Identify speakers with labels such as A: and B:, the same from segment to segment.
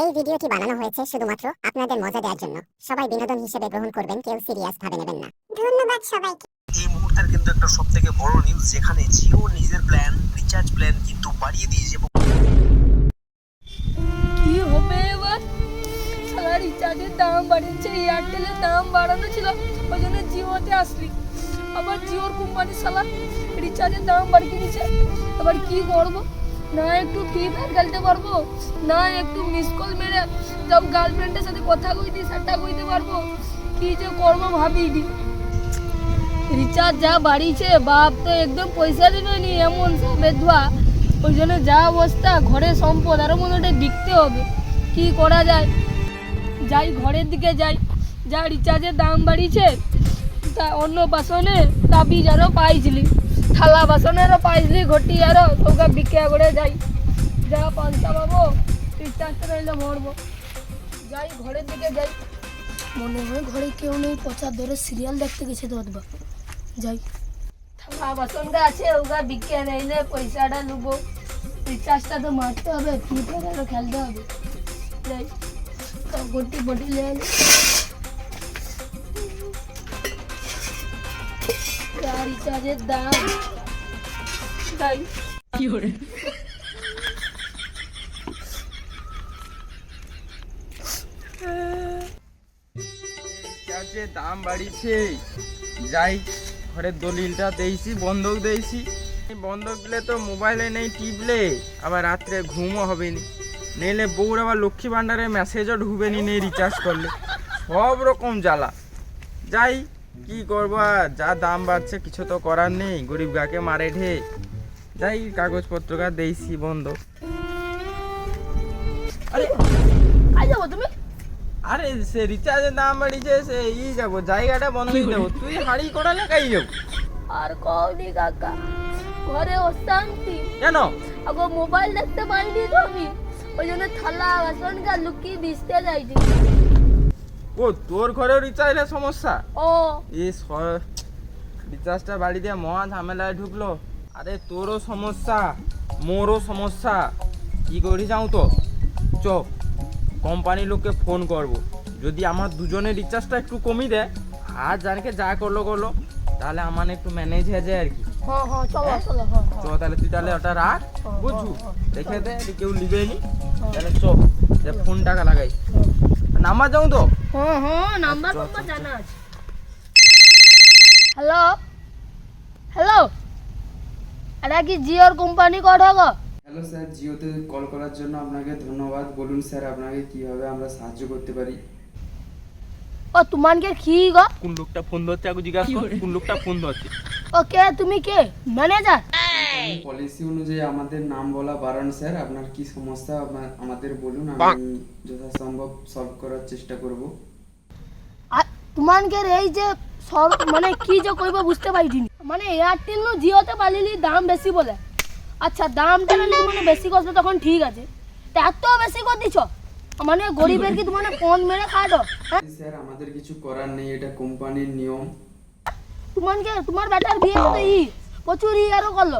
A: এই ভিডিওটি বানানো হয়েছে শুধুমাত্র আপনাদের মজা দেওয়ার জন্য। সবাই বিনোদন হিসেবে গ্রহণ করবেন কেউ সিরিয়াস ভাবে নেবেন না। ধন্যবাদ সবাইকে।
B: এই মুহূর্তের কিন্তু একটা সব থেকে বড় নিউজ যেখানে জিও নিজের প্ল্যান রিচার্জ প্ল্যান কিন্তু বাড়িয়ে দিয়েছে
C: কি হবে এবার? সারা রিচার্জের দাম বাড়িয়েছে এয়ারটেলের দাম বাড়ানো ছিল ওই জন্য জিওতে আসলি। আবার জিওর কোম্পানি সালা রিচার্জের দাম বাড়িয়ে দিয়েছে এবার কি করব? না একটু ফ্রি ফায়ার খেলতে পারব? না একটু মিস কল মেরে সব গার্লফ্রেন্ডের সাথে কথা কইতে সাট্টা কইতে পারব? কি যে করব ভাবিনি রিচার্জ যা বাড়িয়েছে বাপ তো একদম পয়সা দেবে নি, এমন সব বেধুয়া ওই জন্য যা অবস্থা, ঘরে সম্পদ আরও মনে হয় বিকতে হবে। কি করা যায়? যাই ঘরের দিকে যাই। যা রিচার্জের দাম বাড়িয়েছে তা অন্য বাসনে তাবিজ আরও পাইছিলি। থালা বাসনেরও পাইছিলি ঘটি আরও তোকে বিক্রিয়া করে যাই। যা পয়সা পাবো রিচার্জটা রইলে মরবো। যাই ঘরের দিকে যাই। মনে হয় ঘরে কেউ নেই পচা ধরে সিরিয়াল দেখতে গেছে তো অথবা যাই। থালা বাসনটা আছে ওগা বিকে নেইলে পয়সাটা নেব রিচার্জটা তো মারতে হবে ফ্রি ফায়ারও খেলতে হবে। যাই। গটি বটি লে রিচার্জের দাম। যাই
D: রিচার্জের দাম বাড়িছে। যাই ঘরের দলিলটা দেইছি বন্ধক দেইছি। বন্ধক দিলে তো মোবাইলে নেই টিপলে। আবার রাত্রে ঘুমও হবে নি নইলে বউর আবার লক্ষ্মী ভাণ্ডারে মেসেজও ঢুকবে নি নেই রিচার্জ করলে। সব রকম জ্বালা। যাই কি করব আর? যা দাম বাড়ছে কিছু তো করার নেই। গরিব গাকে মারে ঢে। যাই কাগজপত্রটা দেইছি বন্ধ। আরে
C: আই যাব তুমি?
D: আরে সে রিচার্জের দাম বাড়িছে সে ই যাব জায়গাটা বন্ধ করে দেবো। তুই হাড়ি করা লেখাই যাব?
C: আর কওনি কাকা ঘরে অশান্তি।
D: কেন?
C: আগো মোবাইল দেখতে পাইনি তো আমি। ওই জন্য থালা বাসন বাসনটা লুকিয়ে ভিজতে যাইছি
D: ও তোর ঘরেও রিচার্জের সমস্যা?
C: ও।
D: এই রিচার্জটা বাড়ি দিয়ে মহা ঝামেলায় ঢুকলো। আরে তোরও সমস্যা মোরও সমস্যা। কি করি যাও তো? চ কোম্পানি লোককে ফোন করব। যদি আমার দুজনের রিচার্জটা একটু কমিয়ে দেয় আর জানকে যা করল করল তাহলে আমার একটু ম্যানেজ হয়ে যায় আর কি।
C: হ্যাঁ?
D: চ তাহলে তুই তাহলে ওটা রাখ বুঝু দেখে দে কেউ নিবে নি তাহলে চ যে ফোন টাকা লাগাই। নাম্বার যাও তো।
C: হ্যাঁ হ্যাঁ নাম্বার নাম্বার জানা আছে। হ্যালো? হ্যালো? এটা কি জিওর কোম্পানি কথা গো
E: হ্যালো স্যার জিওতে কল করার জন্য আপনাকে ধন্যবাদ। বলুন স্যার আপনাকে কীভাবে আমরা সাহায্য করতে পারি?
C: ও তোমাকে কি গো?
D: কোন লোকটা ফোন ধরছে আগে জিজ্ঞাসা কোন লোকটা ফোন ধরছে।
C: ও কে? তুমি কে? ম্যানেজার?
E: পলিসি অনুযায়ী আমাদের নাম বলা বারণ স্যার। আপনার কি সমস্যা আমাদের বলুন আমি যথাসম্ভব সলভ করার চেষ্টা করব।
C: আর তোমাকে এই যে মানে কি যে কইব বুঝতে পারিনি মানে এয়ারটেল নু জিওতে পালিলি দাম বেশি বলে। আচ্ছা দামটা মানে বেশি করছ তখন ঠিক আছে। এত বেশি করে দিছ? মানে গরিবের কি তোমার ফোন মেরে খায় হ্যাঁ?
E: স্যার আমাদের কিছু করার নেই এটা কোম্পানির নিয়ম।
C: তোমাকে তোমার বেটার বিয়ে তো ই প্রচুর ই আরও করল।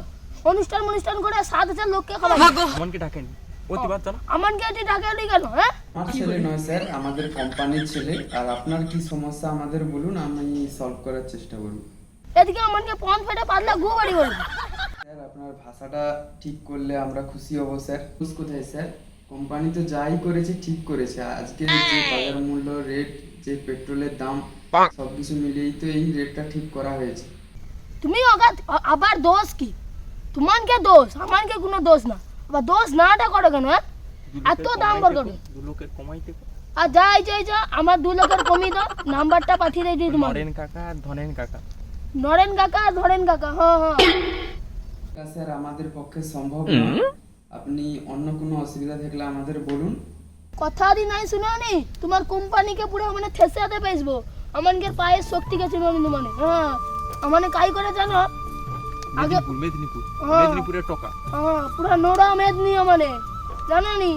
C: অনুষ্ঠান অনুষ্ঠান করে সাত হাজার লোককে খাবার
D: মনকে ডাকেনি।
C: এটি কেন হ্যাঁ?
E: আমার ছেলে নয় স্যার আমাদের কোম্পানির ছেলে। আর আপনার কি সমস্যা আমাদের বলুন আমি সলভ করার চেষ্টা করব।
C: এদিকে আমাকে পন ফেটে পাতলা গু বাড়ি করবে
E: স্যার আপনার ভাষাটা ঠিক করলে আমরা খুশি হব স্যার। খুশ কোথায় স্যার? কোম্পানি তো যাই করেছে ঠিক করেছে। আজকে যে বাজার মূল্য রেট যে পেট্রোলের দাম সবকিছু মিলিয়েই তো এই রেটটা ঠিক করা হয়েছে।
C: তুমি আবার দোষ কি? তোমাকে দোষ আমাকে কোনো দোষ না। আবার দোষ নাটা করো কেন হ্যাঁ? এত দাম বল করবে
D: দু লোকের কমাইতে
C: আর যাই যাই যা আমার দু লোকের কমি দাও নাম্বারটা পাঠিয়ে দিই তোমার
D: নরেন কাকা আর ধনেন কাকা।
C: নরেন কাকা আর ধরেন কাকা হ্যাঁ হ্যাঁ।
E: স্যার আমাদের পক্ষে সম্ভব না। আপনি অন্য কোনো অসুবিধা থাকলে আমাদের বলুন।
C: কথা দি নাই শুনাওনি তোমার কোম্পানিকে পুরো মানে ঠেসাতে পেয়েছবো আমাকে পায়ের শক্তি গেছে মানে মানে হ্যাঁ। আমানে কাই করে জানো?
D: মেদিনীপুর মেদিনীপুর। মেদিনীপুরের টকা।
C: হ্যাঁ পুরো নোড়া মেদ নিয়ে মানে। জানো নি?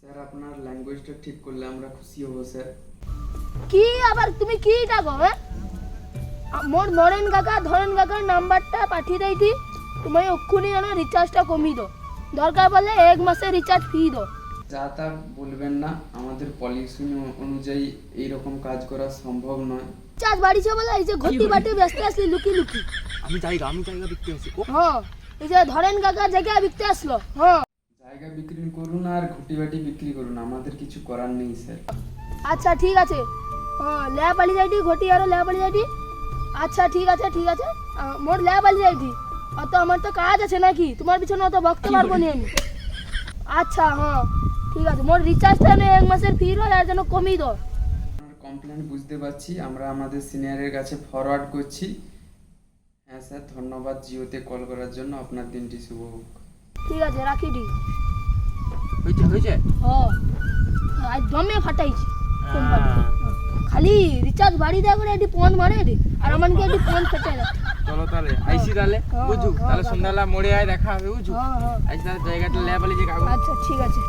E: স্যার আপনার ল্যাঙ্গুয়েজটা ঠিক করলে আমরা খুশি হব স্যার।
C: কি আবার তুমি কি ডাকো হ্যাঁ? মোর নরেন কাকা ধরেন কাকার নাম্বারটা পাঠিয়ে দেইতি তুমি অক্ষুনি জানো রিচার্জটা কমিয়ে দো দরকার পড়লে এক মাসে রিচার্জ ফ্রি দো
E: যা তা বলবেন না আমাদের পলিসি অনুযায়ী এইরকম কাজ করা সম্ভব নয়।
C: চাষ বাড়িছে বলে এই যে ঘটি বাটে ব্যস্ত আসলি লুকি লুকি।
F: আমি জায়গা আমি জায়গা বিকতে আছি ও।
C: হ্যাঁ এই যে ধরেন কাকা জায়গায় বিকতে আসলো হ্যাঁ।
E: জায়গা বিক্রি করুন আর ঘুটি বাটি বিক্রি করুন আমাদের কিছু করার নেই স্যার।
C: আচ্ছা ঠিক আছে। হ্যাঁ ল্যা পালি যাইটি ঘটি আরও ল্যা পালি যাইটি। আচ্ছা ঠিক আছে ঠিক আছে। মোর ল্যা পালি যাইটি। অত আমার তো কাজ আছে নাকি? তোমার পিছনে অত বকতে পারব না আমি। আচ্ছা হ্যাঁ ঠিক আছে। মোর রিচার্জটা আমি এক মাসের ফি হয় আর যেন কমিয়ে দাও
E: কমপ্লেন বুঝতে পারছি। আমরা আমাদের সিনিয়রের কাছে ফরওয়ার্ড করছি। হ্যাঁ স্যার ধন্যবাদ জিওতে কল করার জন্য। আপনার দিনটি শুভ হোক।
C: ঠিক আছে রাখি দি।
F: হয়েছে হয়েছে?
C: হ্যাঁ আজ দমে ফাটাইছি খালি রিচার্জ বাড়ি দেওয়া করে একটি ফোন মারে রে আর আমাকে একটি ফোন ফেটে না
F: চলো তাহলে আইসি তাহলে
C: হ্যাঁ,
F: বুঝু
C: হ্যাঁ,
F: তাহলে। সন্ধ্যাবেলা মোড়ে আয় দেখা হবে বুঝু
C: হ্যাঁ হ্যাঁ।
F: আইসি তাহলে জায়গাটা লেবালি যে কাগজ
C: আচ্ছা ঠিক আছে।